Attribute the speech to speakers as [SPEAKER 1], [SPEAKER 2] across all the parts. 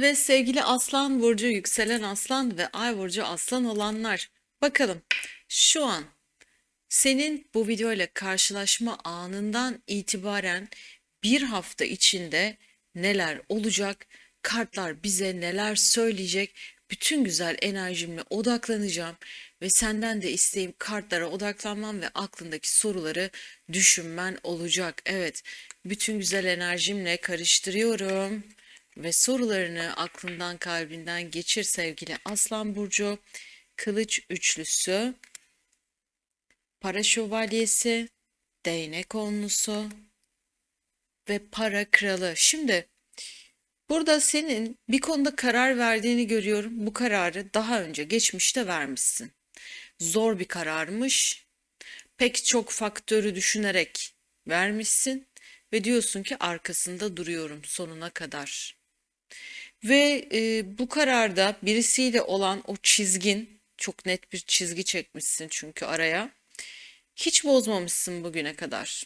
[SPEAKER 1] Ve sevgili Aslan burcu, yükselen Aslan ve Ay burcu Aslan olanlar. Bakalım şu an senin bu video ile karşılaşma anından itibaren bir hafta içinde neler olacak? Kartlar bize neler söyleyecek? Bütün güzel enerjimle odaklanacağım ve senden de isteğim kartlara odaklanman ve aklındaki soruları düşünmen olacak. Evet, bütün güzel enerjimle karıştırıyorum ve sorularını aklından kalbinden geçir sevgili Aslan Burcu. Kılıç üçlüsü, para şövalyesi, değnek onlusu ve para kralı. Şimdi burada senin bir konuda karar verdiğini görüyorum. Bu kararı daha önce geçmişte vermişsin. Zor bir kararmış. Pek çok faktörü düşünerek vermişsin ve diyorsun ki arkasında duruyorum sonuna kadar. Ve e, bu kararda birisiyle olan o çizgin, çok net bir çizgi çekmişsin çünkü araya. Hiç bozmamışsın bugüne kadar.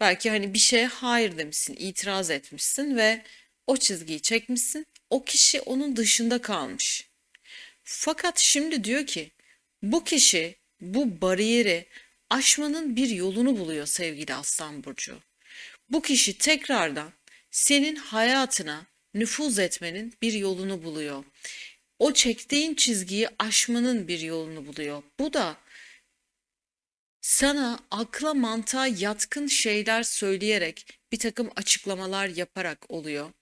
[SPEAKER 1] Belki hani bir şeye hayır demişsin, itiraz etmişsin ve o çizgiyi çekmişsin. O kişi onun dışında kalmış. Fakat şimdi diyor ki bu kişi bu bariyeri aşmanın bir yolunu buluyor sevgili Aslan Burcu. Bu kişi tekrardan senin hayatına nüfuz etmenin bir yolunu buluyor. O çektiğin çizgiyi aşmanın bir yolunu buluyor. Bu da sana akla mantığa yatkın şeyler söyleyerek bir takım açıklamalar yaparak oluyor.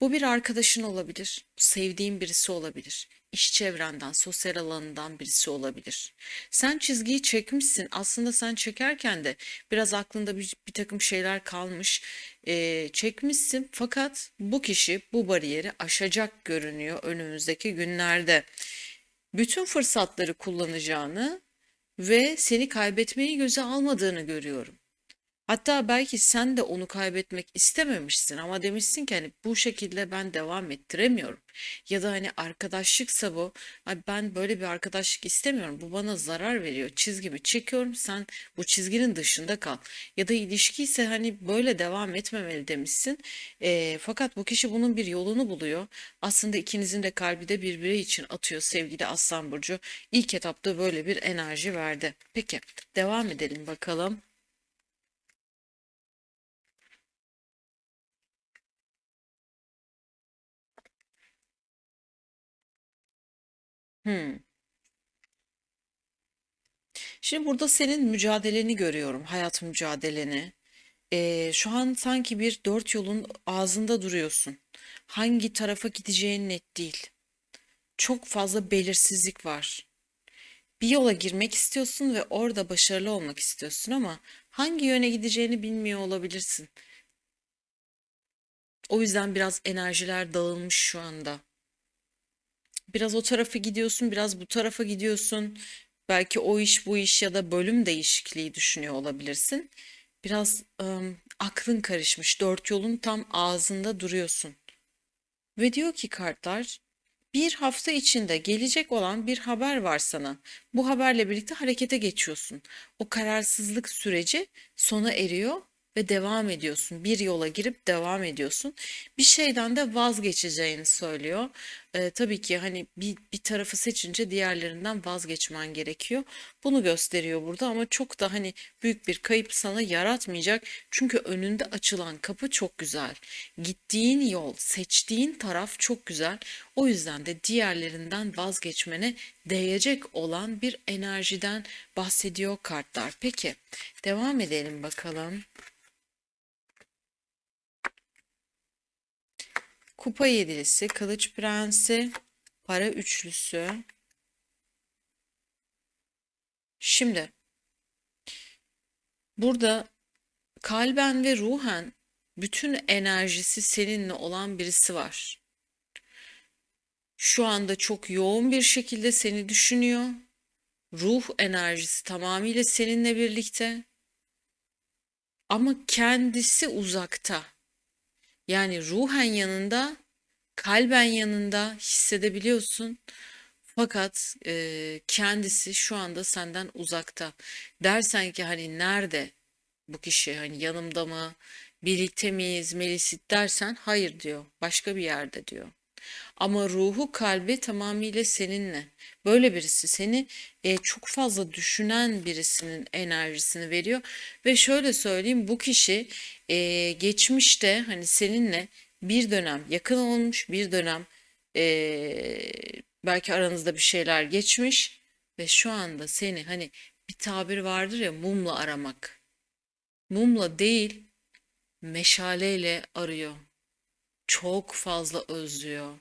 [SPEAKER 1] Bu bir arkadaşın olabilir, sevdiğin birisi olabilir, iş çevrenden, sosyal alanından birisi olabilir. Sen çizgiyi çekmişsin. Aslında sen çekerken de biraz aklında bir, bir takım şeyler kalmış, eee, çekmişsin. Fakat bu kişi bu bariyeri aşacak görünüyor önümüzdeki günlerde. Bütün fırsatları kullanacağını ve seni kaybetmeyi göze almadığını görüyorum. Hatta belki sen de onu kaybetmek istememişsin ama demişsin ki hani bu şekilde ben devam ettiremiyorum. Ya da hani arkadaşlıksa bu, "Ay ben böyle bir arkadaşlık istemiyorum. Bu bana zarar veriyor. Çizgimi çekiyorum. Sen bu çizginin dışında kal. Ya da ilişki ise hani böyle devam etmemeli demişsin. Eee, fakat bu kişi bunun bir yolunu buluyor. Aslında ikinizin de kalbi de birbiri için atıyor sevgili Aslan Burcu. İlk etapta böyle bir enerji verdi. Peki devam edelim bakalım. Hmm. Şimdi burada senin mücadeleni görüyorum, hayat mücadeleni. Ee, şu an sanki bir dört yolun ağzında duruyorsun. Hangi tarafa gideceğin net değil. Çok fazla belirsizlik var. Bir yola girmek istiyorsun ve orada başarılı olmak istiyorsun ama hangi yöne gideceğini bilmiyor olabilirsin. O yüzden biraz enerjiler dağılmış şu anda. Biraz o tarafa gidiyorsun, biraz bu tarafa gidiyorsun. Belki o iş bu iş ya da bölüm değişikliği düşünüyor olabilirsin. Biraz ım, aklın karışmış. Dört yolun tam ağzında duruyorsun. Ve diyor ki kartlar, bir hafta içinde gelecek olan bir haber var sana. Bu haberle birlikte harekete geçiyorsun. O kararsızlık süreci sona eriyor ve devam ediyorsun. Bir yola girip devam ediyorsun. Bir şeyden de vazgeçeceğini söylüyor. Ee, tabii ki hani bir, bir tarafı seçince diğerlerinden vazgeçmen gerekiyor. Bunu gösteriyor burada ama çok da hani büyük bir kayıp sana yaratmayacak. Çünkü önünde açılan kapı çok güzel. Gittiğin yol, seçtiğin taraf çok güzel. O yüzden de diğerlerinden vazgeçmene değecek olan bir enerjiden bahsediyor kartlar. Peki, devam edelim bakalım. Kupa yedilisi, kılıç prensi, para üçlüsü. Şimdi burada kalben ve ruhen bütün enerjisi seninle olan birisi var. Şu anda çok yoğun bir şekilde seni düşünüyor. Ruh enerjisi tamamıyla seninle birlikte. Ama kendisi uzakta. Yani ruhen yanında, kalben yanında hissedebiliyorsun. Fakat e, kendisi şu anda senden uzakta. Dersen ki hani nerede bu kişi? Hani yanımda mı? birlikte miyiz, Melisit dersen hayır diyor. Başka bir yerde diyor. Ama ruhu kalbi tamamıyla seninle. Böyle birisi seni e, çok fazla düşünen birisinin enerjisini veriyor. Ve şöyle söyleyeyim bu kişi e, geçmişte hani seninle bir dönem yakın olmuş, bir dönem e, belki aranızda bir şeyler geçmiş ve şu anda seni hani bir tabir vardır ya mumla aramak. Mumla değil meşaleyle arıyor. Çok fazla özlüyor.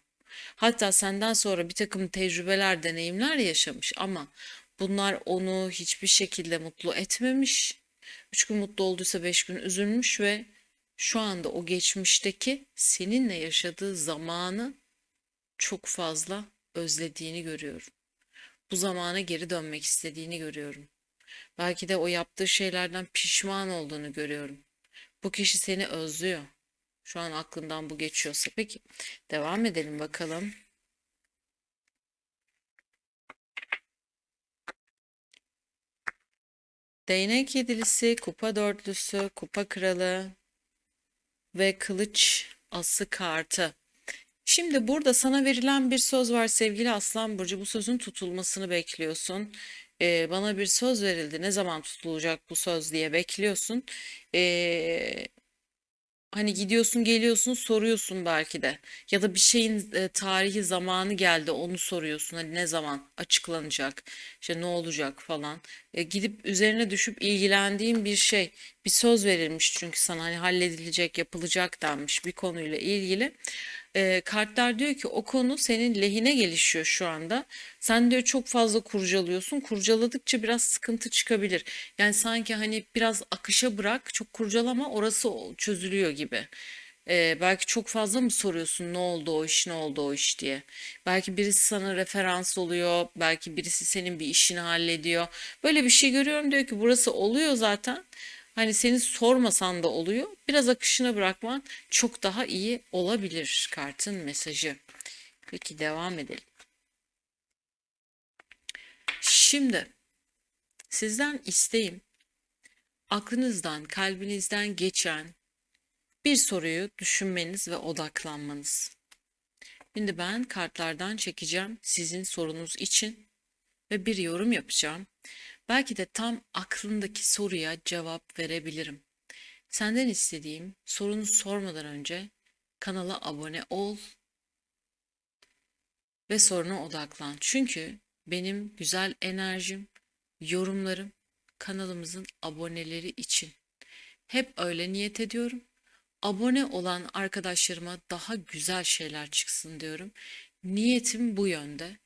[SPEAKER 1] Hatta senden sonra bir takım tecrübeler, deneyimler yaşamış ama bunlar onu hiçbir şekilde mutlu etmemiş. Üç gün mutlu olduysa beş gün üzülmüş ve şu anda o geçmişteki seninle yaşadığı zamanı çok fazla özlediğini görüyorum. Bu zamana geri dönmek istediğini görüyorum. Belki de o yaptığı şeylerden pişman olduğunu görüyorum. Bu kişi seni özlüyor. Şu an aklından bu geçiyorsa. Peki devam edelim bakalım. Değnek yedilisi, kupa dörtlüsü, kupa kralı ve kılıç ası kartı. Şimdi burada sana verilen bir söz var sevgili Aslan Burcu. Bu sözün tutulmasını bekliyorsun. Ee, bana bir söz verildi. Ne zaman tutulacak bu söz diye bekliyorsun. Ee, Hani gidiyorsun geliyorsun soruyorsun belki de. Ya da bir şeyin e, tarihi zamanı geldi onu soruyorsun. Hani ne zaman açıklanacak işte ne olacak falan. E, gidip üzerine düşüp ilgilendiğin bir şey bir söz verilmiş çünkü sana hani halledilecek yapılacak denmiş bir konuyla ilgili e, kartlar diyor ki o konu senin lehine gelişiyor şu anda. Sen diyor çok fazla kurcalıyorsun. Kurcaladıkça biraz sıkıntı çıkabilir. Yani sanki hani biraz akışa bırak, çok kurcalama orası çözülüyor gibi. E, belki çok fazla mı soruyorsun ne oldu o iş, ne oldu o iş diye. Belki birisi sana referans oluyor, belki birisi senin bir işini hallediyor. Böyle bir şey görüyorum diyor ki burası oluyor zaten. Hani seni sormasan da oluyor. Biraz akışına bırakman çok daha iyi olabilir kartın mesajı. Peki devam edelim. Şimdi sizden isteğim aklınızdan, kalbinizden geçen bir soruyu düşünmeniz ve odaklanmanız. Şimdi ben kartlardan çekeceğim sizin sorunuz için ve bir yorum yapacağım. Belki de tam aklındaki soruya cevap verebilirim. Senden istediğim sorunu sormadan önce kanala abone ol ve soruna odaklan. Çünkü benim güzel enerjim, yorumlarım kanalımızın aboneleri için. Hep öyle niyet ediyorum. Abone olan arkadaşlarıma daha güzel şeyler çıksın diyorum. Niyetim bu yönde.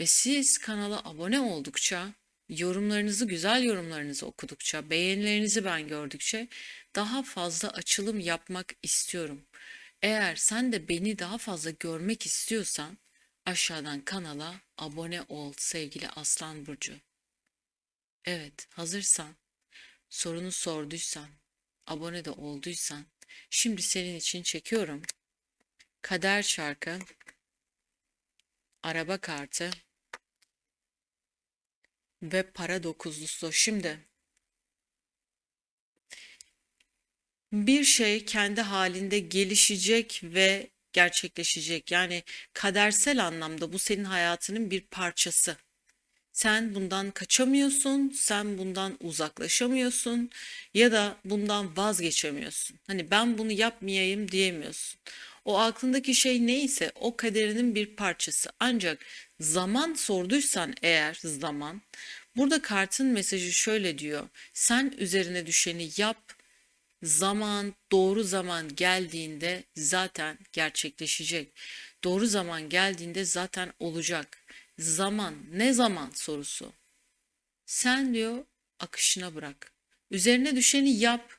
[SPEAKER 1] Ve siz kanala abone oldukça, yorumlarınızı, güzel yorumlarınızı okudukça, beğenilerinizi ben gördükçe daha fazla açılım yapmak istiyorum. Eğer sen de beni daha fazla görmek istiyorsan aşağıdan kanala abone ol sevgili Aslan Burcu. Evet, hazırsan, sorunu sorduysan, abone de olduysan, şimdi senin için çekiyorum. Kader şarkı, araba kartı ve para dokuzlusu. Şimdi bir şey kendi halinde gelişecek ve gerçekleşecek. Yani kadersel anlamda bu senin hayatının bir parçası. Sen bundan kaçamıyorsun, sen bundan uzaklaşamıyorsun ya da bundan vazgeçemiyorsun. Hani ben bunu yapmayayım diyemiyorsun. O aklındaki şey neyse o kaderinin bir parçası. Ancak zaman sorduysan eğer zaman, burada kartın mesajı şöyle diyor. Sen üzerine düşeni yap, zaman, doğru zaman geldiğinde zaten gerçekleşecek. Doğru zaman geldiğinde zaten olacak. Zaman, ne zaman sorusu. Sen diyor akışına bırak. Üzerine düşeni yap.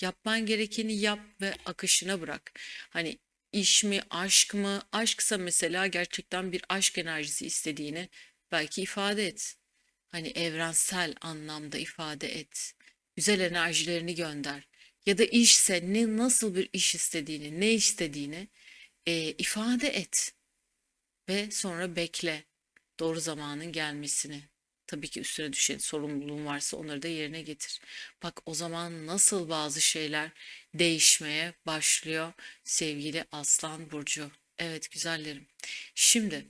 [SPEAKER 1] Yapman gerekeni yap ve akışına bırak. Hani iş mi, aşk mı? Aşksa mesela gerçekten bir aşk enerjisi istediğini belki ifade et. Hani evrensel anlamda ifade et. Güzel enerjilerini gönder. Ya da işse ne nasıl bir iş istediğini, ne istediğini e, ifade et ve sonra bekle doğru zamanın gelmesini. Tabii ki üstüne düşen sorumluluğun varsa onları da yerine getir. Bak o zaman nasıl bazı şeyler değişmeye başlıyor sevgili Aslan Burcu. Evet güzellerim. Şimdi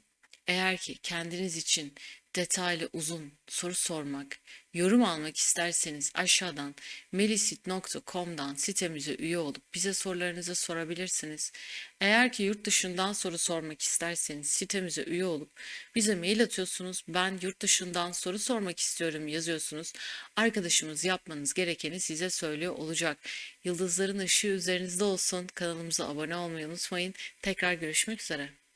[SPEAKER 1] eğer ki kendiniz için detaylı uzun soru sormak, yorum almak isterseniz aşağıdan melisit.com'dan sitemize üye olup bize sorularınızı sorabilirsiniz. Eğer ki yurt dışından soru sormak isterseniz sitemize üye olup bize mail atıyorsunuz. Ben yurt dışından soru sormak istiyorum yazıyorsunuz. Arkadaşımız yapmanız gerekeni size söylüyor olacak. Yıldızların ışığı üzerinizde olsun. Kanalımıza abone olmayı unutmayın. Tekrar görüşmek üzere.